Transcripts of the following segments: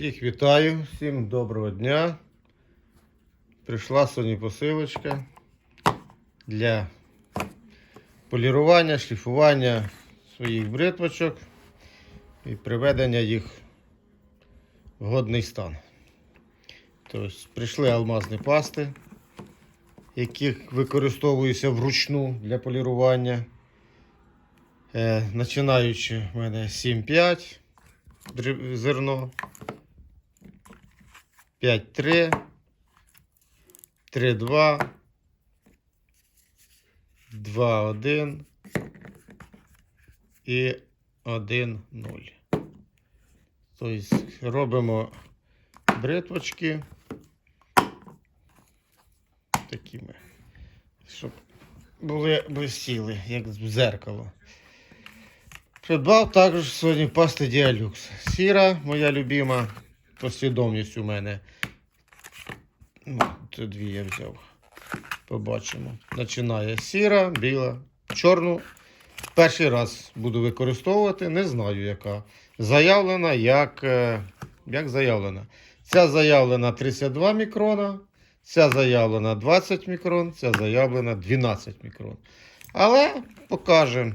Всіх вітаю, всім доброго дня. Прийшла сьогодні посилочка для полірування, шліфування своїх бритвочок і приведення їх в годний стан. Тобто прийшли алмазні пасти, які використовуються вручну для полірування. Е, починаючи в мене 7,5 дріб- зерно. 5-3, 3-2, 2-1 і 1-0. Тобто робимо бритвочки такими, щоб були блистіли, як в зеркало. Придбав також сьогодні пасти Діалюкс. Сіра, моя любима, послідовність у мене. Ну, це дві я взяв. Побачимо. Починає сіра, біла, чорну. Перший раз буду використовувати, не знаю, яка. Заявлена як, е, як заявлена. Ця заявлена 32 мікрона, ця заявлена 20 мікрон, ця заявлена 12 мікрон. Але покажемо.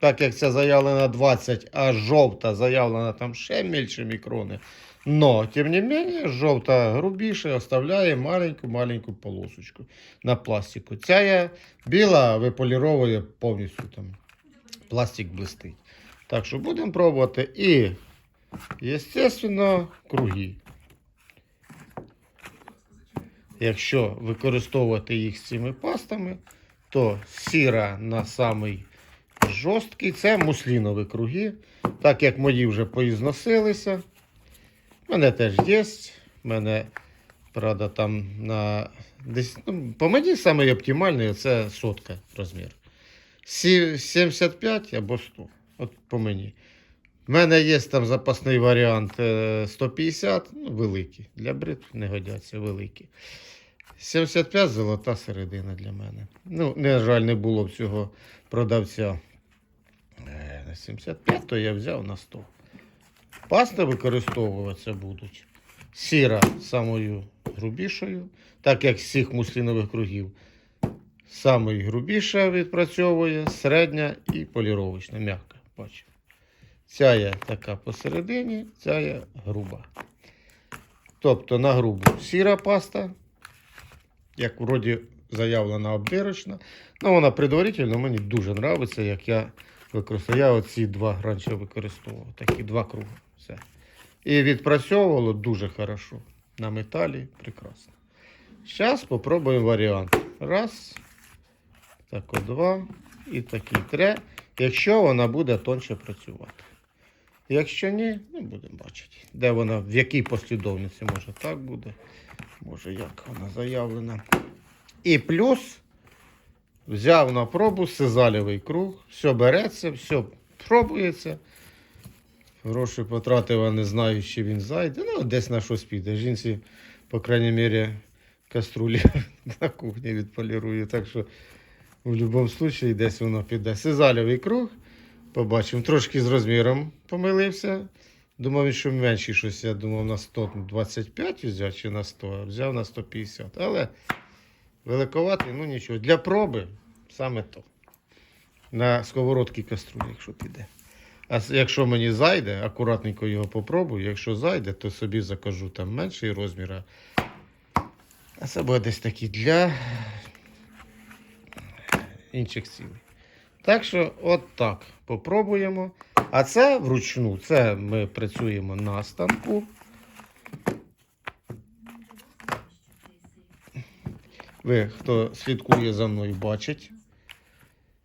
Так як ця заявлена 20, а жовта заявлена там ще більше мікрони. Но, тим не менее, жовта грубіше оставляє маленьку-маленьку полосочку на пластику. Ця є біла виполіровує повністю там. Пластик блистить. Так що будемо пробувати. І, звісно, круги. Якщо використовувати їх з цими пастами, то сіра на самий жорсткий. Це муслінові круги. Так як мої вже поізносилися. У мене теж є. У мене, правда, там на десь, ну, по мені самий оптимальний це сотка розмір. 75 або 100. От по мені. У мене є там запасний варіант е, 150, ну, великий. Для бритв не годяться великі. 75 золота середина для мене. Ну, на жаль, не було б цього продавця. Е, На 75, то я взяв на 100. Пасти використовуватися будуть. Сіра самою грубішою, так як з всіх муслінових кругів. Самий грубіша відпрацьовує, середня і поліровочна, м'яка. Бачу. Ця є така посередині, ця є груба. Тобто на грубу сіра паста, як вроді заявлена обдирочна. Ну, вона предварительно мені дуже подобається, як я використовую. Я оці два раніше використовував, такі два круги. Все. І відпрацьовувало дуже хорошо. На металі прекрасно. Зараз спробуємо варіант. Раз. Так, два. І такий три. Якщо вона буде тонше працювати. Якщо ні, ну будемо бачити. Де вона, в якій послідовниці, може так буде, може як вона заявлена. І плюс взяв на пробу сизалівий круг, все береться, все пробується. Гроші потратив, а не знаю, чи він зайде. Ну, десь на щось піде. Жінці, по крайній мірі, каструлі на кухні відполірую. Так що в будь-якому випадку десь воно піде. Сизалівий круг. Побачимо. Трошки з розміром помилився. Думав, що менший щось. Я думав на 125 взяв чи на 100, а взяв на 150. Але великоватий, ну нічого. Для проби саме то. На сковородки каструлі, якщо піде. А якщо мені зайде, акуратненько його попробую. Якщо зайде, то собі закажу там менший розмір. а- це буде десь такий для інших цілей. Так що, от так, попробуємо. А це вручну, це ми працюємо на станку. Ви, хто слідкує за мною, бачить.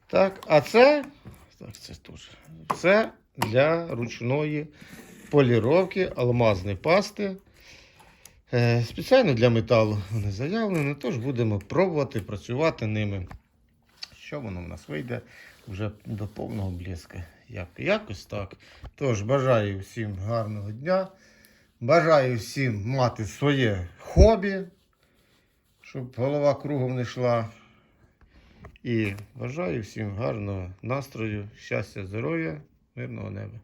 Так, а це, так, це теж. Це для ручної поліровки алмазної пасти. Е, Спеціально для металу вони заявлені, тож будемо пробувати працювати ними. Що воно в нас вийде вже до повного блеска. Як, якось так. Тож бажаю всім гарного дня. Бажаю всім мати своє хобі, щоб голова кругом не йшла. І бажаю всім гарного настрою, щастя, здоров'я, мирного неба.